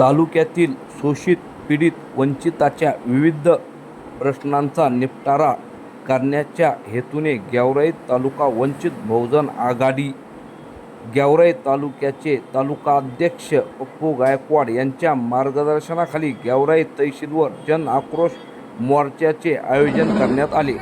तालुक्यातील शोषित पीडित वंचिताच्या विविध प्रश्नांचा निपटारा करण्याच्या हेतूने गेवराई तालुका वंचित बहुजन आघाडी गेवराई तालुक्याचे तालुकाध्यक्ष पप्पू गायकवाड यांच्या मार्गदर्शनाखाली गेवराई तहसीलवर जन आक्रोश मोर्चाचे आयोजन करण्यात आले.